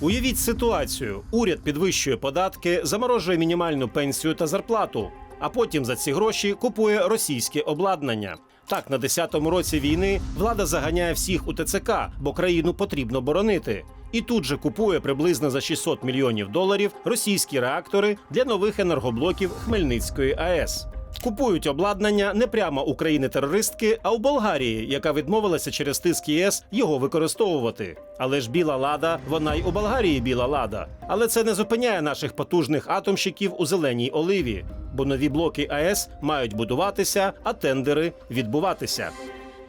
Уявіть ситуацію: уряд підвищує податки, заморожує мінімальну пенсію та зарплату, а потім за ці гроші купує російське обладнання. Так, на 10-му році війни влада заганяє всіх у ТЦК, бо країну потрібно боронити. І тут же купує приблизно за 600 мільйонів доларів російські реактори для нових енергоблоків Хмельницької АЕС. Купують обладнання не прямо у країни-терористки, а у Болгарії, яка відмовилася через тиск ЄС його використовувати. Але ж біла лада, вона й у Болгарії біла лада. Але це не зупиняє наших потужних атомщиків у зеленій оливі, бо нові блоки АЕС мають будуватися, а тендери відбуватися.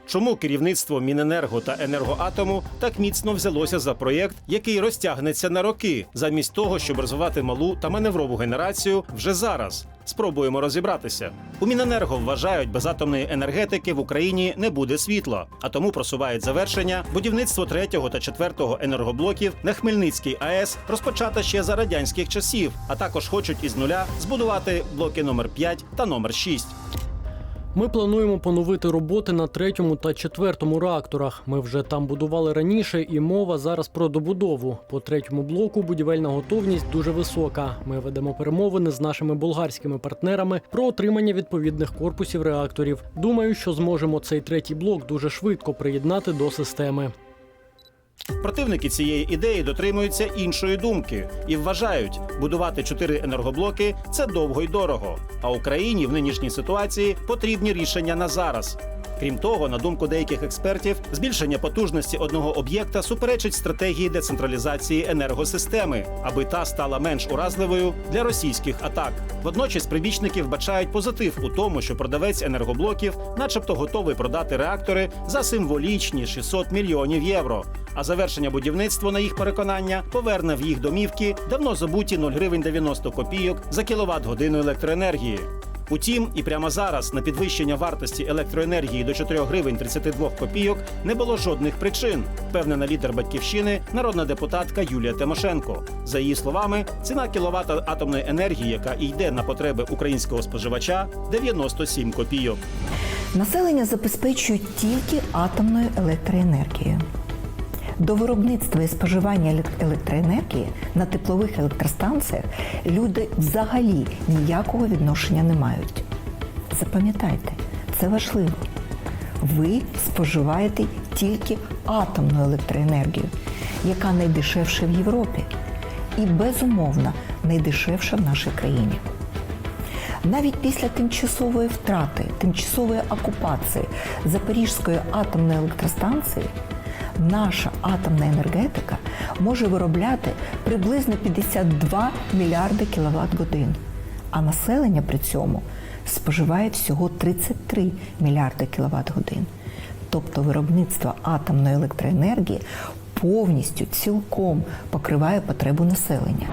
Чому керівництво Міненерго та Енергоатому так міцно взялося за проєкт, який розтягнеться на роки, замість того, щоб розвивати малу та маневрову генерацію вже зараз? Спробуємо розібратися. У Міненерго вважають, без атомної енергетики в Україні не буде світла, а тому просувають завершення будівництво третього та четвертого енергоблоків на Хмельницькій АЕС розпочато ще за радянських часів, а також хочуть із нуля збудувати блоки номер 5 та номер 6. Ми плануємо поновити роботи на третьому та четвертому реакторах. Ми вже там будували раніше, і мова зараз про добудову. По третьому блоку будівельна готовність дуже висока. Ми ведемо перемовини з нашими болгарськими партнерами про отримання відповідних корпусів реакторів. Думаю, що зможемо цей третій блок дуже швидко приєднати до системи. Противники цієї ідеї дотримуються іншої думки і вважають, будувати чотири енергоблоки це довго й дорого. А Україні в нинішній ситуації потрібні рішення на зараз. Крім того, на думку деяких експертів, збільшення потужності одного об'єкта суперечить стратегії децентралізації енергосистеми, аби та стала менш уразливою для російських атак. Водночас прибічники вбачають позитив у тому, що продавець енергоблоків, начебто, готовий продати реактори за символічні 600 мільйонів євро. А завершення будівництва, на їх переконання, поверне в їх домівки давно забуті 0 гривень 90 копійок за кіловат годину електроенергії. Утім, і прямо зараз на підвищення вартості електроенергії до 4 гривень 32 копійок не було жодних причин, впевнена лідер батьківщини, народна депутатка Юлія Тимошенко. За її словами, ціна кіловата атомної енергії, яка йде на потреби українського споживача, 97 копійок. Населення забезпечують тільки атомною електроенергією. До виробництва і споживання електроенергії на теплових електростанціях люди взагалі ніякого відношення не мають. Запам'ятайте, це важливо. Ви споживаєте тільки атомну електроенергію, яка найдешевша в Європі і безумовно найдешевша в нашій країні. Навіть після тимчасової втрати, тимчасової окупації Запорізької атомної електростанції наша атомна енергетика може виробляти приблизно 52 мільярди кіловат годин, а населення при цьому споживає всього 33 мільярди кіловат годин. Тобто виробництво атомної електроенергії повністю цілком покриває потребу населення.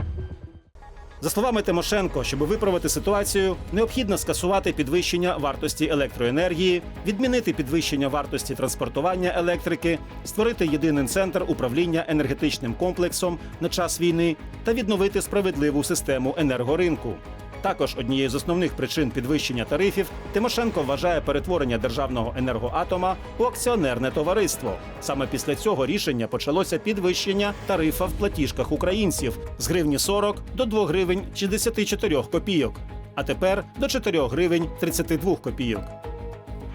За словами Тимошенко, щоб виправити ситуацію, необхідно скасувати підвищення вартості електроенергії, відмінити підвищення вартості транспортування електрики, створити єдиний центр управління енергетичним комплексом на час війни та відновити справедливу систему енергоринку. Також однією з основних причин підвищення тарифів Тимошенко вважає перетворення державного енергоатома у акціонерне товариство. Саме після цього рішення почалося підвищення тарифа в платіжках українців з гривні 40 до 2 гривень 64 копійок, а тепер до 4 гривень 32 копійок.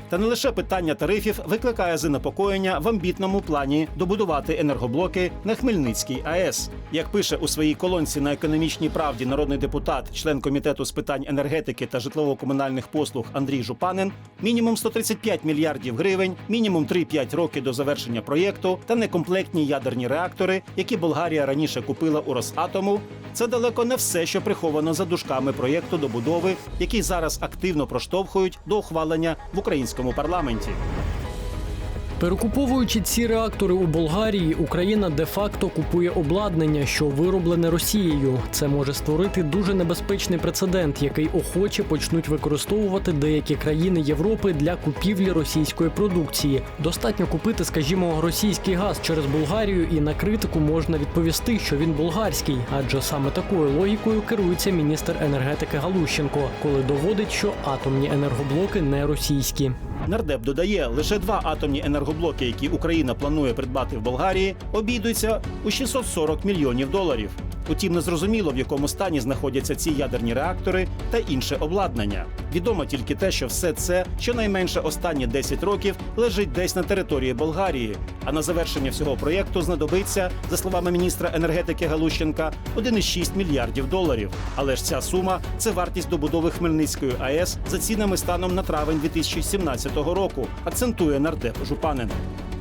Та не лише питання тарифів викликає занепокоєння в амбітному плані добудувати енергоблоки на Хмельницькій АЕС. Як пише у своїй колонці на економічній правді народний депутат, член комітету з питань енергетики та житлово-комунальних послуг Андрій Жупанин, мінімум 135 мільярдів гривень, мінімум 3-5 роки до завершення проєкту та некомплектні ядерні реактори, які Болгарія раніше купила у Росатому. Це далеко не все, що приховано за дужками проєкту добудови, який зараз активно проштовхують до ухвалення в українському парламенті. Перекуповуючи ці реактори у Болгарії, Україна де-факто купує обладнання, що вироблене Росією. Це може створити дуже небезпечний прецедент, який охоче почнуть використовувати деякі країни Європи для купівлі російської продукції. Достатньо купити, скажімо, російський газ через Болгарію, і на критику можна відповісти, що він болгарський, адже саме такою логікою керується міністр енергетики Галущенко, коли доводить, що атомні енергоблоки не російські. Нардеп додає, лише два атомні енергоблоки, які Україна планує придбати в Болгарії, обійдуться у 640 мільйонів доларів. Утім, не зрозуміло, в якому стані знаходяться ці ядерні реактори та інше обладнання. Відомо тільки те, що все це щонайменше останні 10 років лежить десь на території Болгарії. А на завершення всього проєкту знадобиться, за словами міністра енергетики Галущенка, 1,6 мільярдів доларів. Але ж ця сума це вартість добудови Хмельницької АЕС за цінами станом на травень 2017 року. Акцентує нардеп Жупанин.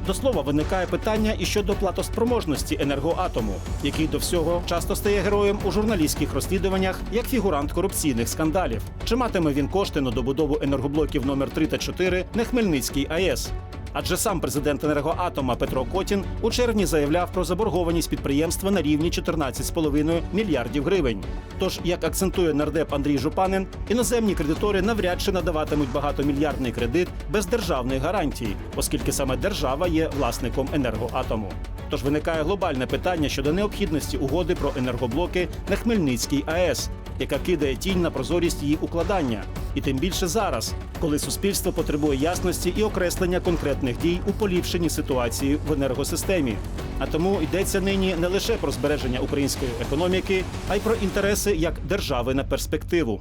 До слова, виникає питання і щодо платоспроможності енергоатому, який до всього часто стає героєм у журналістських розслідуваннях як фігурант корупційних скандалів. Чи матиме він кошти на добудову енергоблоків номер 3 та 4 на Хмельницькій АЕС? Адже сам президент енергоатома Петро Котін у червні заявляв про заборгованість підприємства на рівні 14,5 мільярдів гривень. Тож, як акцентує нардеп Андрій Жупанин, іноземні кредитори навряд чи надаватимуть багатомільярдний кредит без державних гарантій, оскільки саме держава є власником енергоатому. Тож виникає глобальне питання щодо необхідності угоди про енергоблоки на Хмельницькій АЕС, яка кидає тінь на прозорість її укладання. І тим більше зараз, коли суспільство потребує ясності і окреслення конкретних дій у поліпшенні ситуації в енергосистемі. А тому йдеться нині не лише про збереження української економіки, а й про інтереси як держави на перспективу.